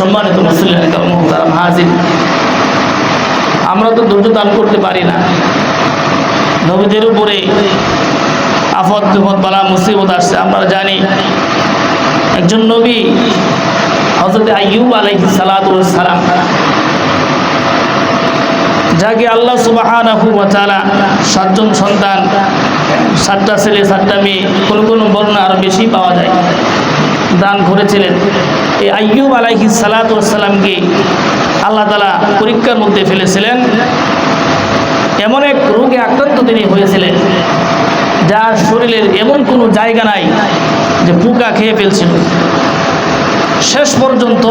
সম্মানিত মুসলিম হাজির। আমরা তো ধৈর্য দান করতে পারি না। নবীদের উপরে আফত বিপদ বালা মুসিবত আসছে। আমরা জানি একজন নবী হজরত আইয়ুব আলাইহি সালাম যাকে আল্লাহ সুবাহানাহু সাতজন সন্তান, সাতটা ছেলে, সাতটা মেয়ে, কোনো কোনো বর্ণনা আরও বেশি পাওয়া যায়। দান করেছিলেন। এই আইয়ুব আলাইহি সালাতামকে আল্লাহ তালা পরীক্ষার মধ্যে ফেলেছিলেন। এমন এক রোগে আক্রান্ত তিনি হয়েছিলেন, যার শরীরের এমন কোনো জায়গা নাই যে পোকা খেয়ে ফেলছিল। শেষ পর্যন্ত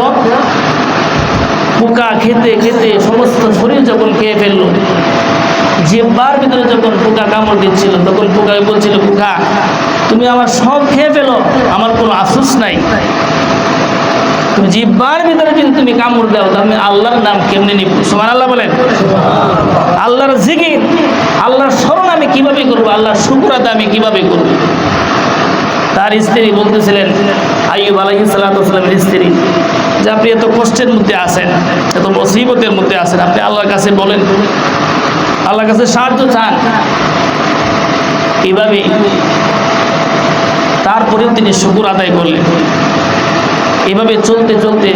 পোকা খেতে খেতে সমস্ত শরীর যখন খেয়ে ফেলল জিব্বার ভিতরে যখন পোকা কামড় দিচ্ছিল, তখন পোকাকে বলছিল, পোকা, তুমি আমার সব খেয়ে ফেলো, আমার কোনো আফসোস নাই। তুমি জিব্বার ভিতরে যদি তুমি কামড় দাও তো আমি আল্লাহর নাম কেমনে নিব? সমান আল্লাহ বলেন। আল্লাহর জিকির, আল্লাহর স্মরণ আমি কীভাবে করব? আল্লাহর শুকুরাতে আমি কীভাবে করব? তার স্ত্রী বলতেছিলেন, আইয়ুব আলাইহি সালামের স্ত্রী, যে আপনি এত কষ্টের মধ্যে আছেন, এত মুসিবতের মধ্যে আছেন, আপনি আল্লাহর কাছে বলেন আল্লাহর কাছে সাহায্য চান। এইভাবে তারপরেও তিনি শুকুর আদায় করলেন। এভাবে চলতে চলতে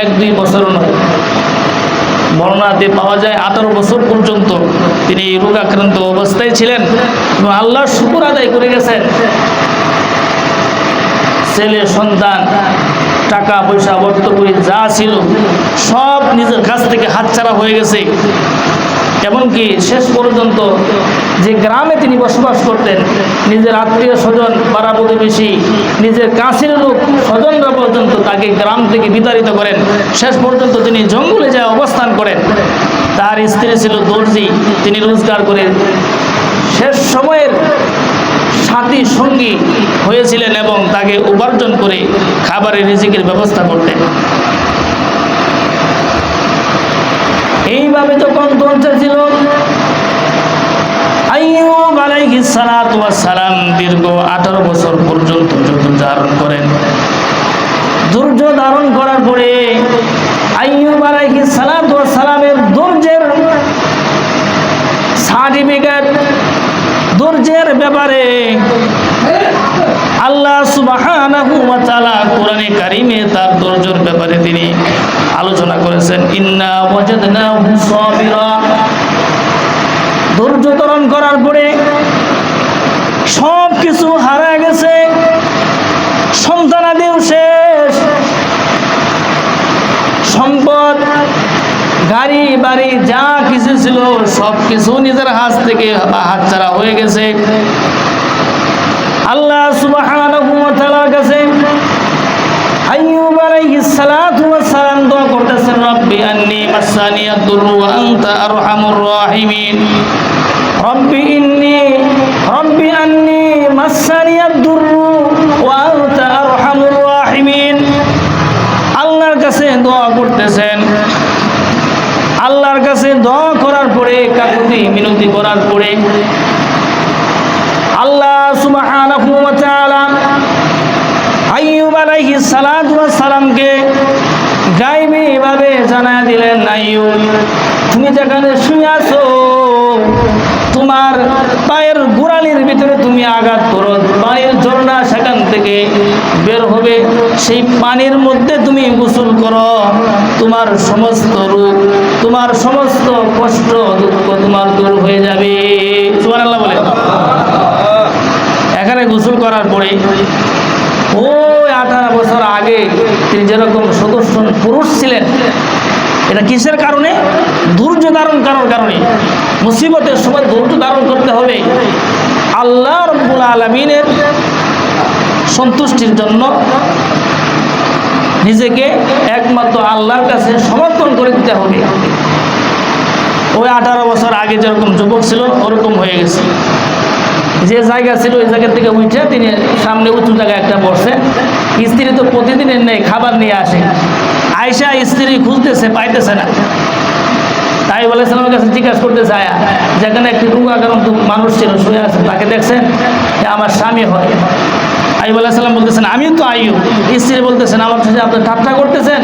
এক দুই বছর নয়। বর্ণাতে পাওয়া যায় আঠারো বছর পর্যন্ত তিনি এই রোগাক্রান্ত অবস্থায় ছিলেন এবং আল্লাহর শুকুর আদায় করে গেছেন। ছেলে, সন্তান, টাকা, পয়সা বর্তমানে যা ছিল সব নিজের কাছ থেকে হাতছাড়া হয়ে গেছে। এমনকি শেষ পর্যন্ত যে গ্রামে তিনি বসবাস করতেন, নিজের আত্মীয় স্বজন, পাড়া প্রতিবেশী, নিজের কাছের লোক, স্বজনরা পর্যন্ত তাকে গ্রাম থেকে বিতাড়িত করেন। শেষ পর্যন্ত তিনি জঙ্গলে যায় অবস্থান করেন। তার স্ত্রী ছিল দর্জি, তিনি রোজগার করে শেষ সময়ের সাথী সঙ্গী হয়েছিলেন এবং তাকে উপার্জন করে খাবারের রিজিকের ব্যবস্থা করতেন। এইভাবে যখন চলতেছিল আইয়ুব আলাইহিস দীর্ঘ 18 বছর পর্যন্ত যুদ্ধ ধারণ করেন। ধৈর্য ধারণ করার পরে আইয়ুব আলাইহিস সালাতু ওয়াস সালামের ধৈর্যের সার্টিফিকেট ধৈর্যের ব্যাপারে আল্লাহ সুবহানাহু ওয়া তাআলা কোরআনে কারিমে তার ধৈর্যের ব্যাপারে তিনি আলোচনা করেছেন। ইন্না ধৈর্য ধারণ করার পরে সব কিছু হারা গেছে। সন্তানাদিও শেষ। সম্পদ, গাড়ি, বাড়ি, যা কিছু ছিল সব কিছু নিজের হাত থেকে হাত ছাড়া হয়ে গেছে। তাআলার কাছে আইয়ুব করতেছেন, রব্বি আন্নি আল্লাহর কাছে দোয়া করতেছেন। আল্লাহর কাছে দোয়া করার পরে, কাকুতি মিনতি করার পরে, আল্লাহ সুবহানাহু সালাতু সালামকে গায়বী ভাবে জানা দিলেন আইয়ুব তুমি যেখানে শুয়ে আছো, তোমার পায়ের গোড়ালির ভিতরে তুমি আঘাত করো, পায়ের ঝর্ণা সেখান থেকে বের হবে, সেই পানির মধ্যে তুমি গোসল করো, তোমার সমস্ত রোগ, তোমার সমস্ত কষ্ট, দুঃখ তোমার দূর হয়ে যাবে। সুবহানাল্লাহ বলে এখানে গোসল করার পরে বছর আগে তিনি যেরকম সদস্য পুরুষ ছিলেন, এটা কিসের কারণে? ধৈর্য ধারণ করার কারণে? মুসিবতের সময় ধৈর্য ধারণ করতে হবে। আল্লাহ রব্বুল আলমিনের সন্তুষ্টির জন্য নিজেকে একমাত্র আল্লাহর কাছে সমর্পণ করে দিতে হবে। ওই আঠারো বছর আগে যেরকম যুবক ছিল, ওরকম হয়ে গেছে। যে জায়গা ছিল ওই জায়গা থেকে উঠে তিনি সামনে উঁচু জায়গায় একটা বসে। স্ত্রী তো প্রতিদিনের নেই খাবার নিয়ে আসে। আয়সা স্ত্রী খুঁজতেছে পাইতেছে না। তাই বলেছিলাম কাছে জিজ্ঞাসা করতে চায় যেখানে একটি রুগা কারণ মানুষ ছিল, শুয়ে আছে, তাকে দেখছেন? যে আমার স্বামী হয়। আই বলেছিলাম বলতেছেন, আমিও তো আইও স্ত্রী বলতেছেন, আমার সাথে আপনি ঠাট্টা করতেছেন?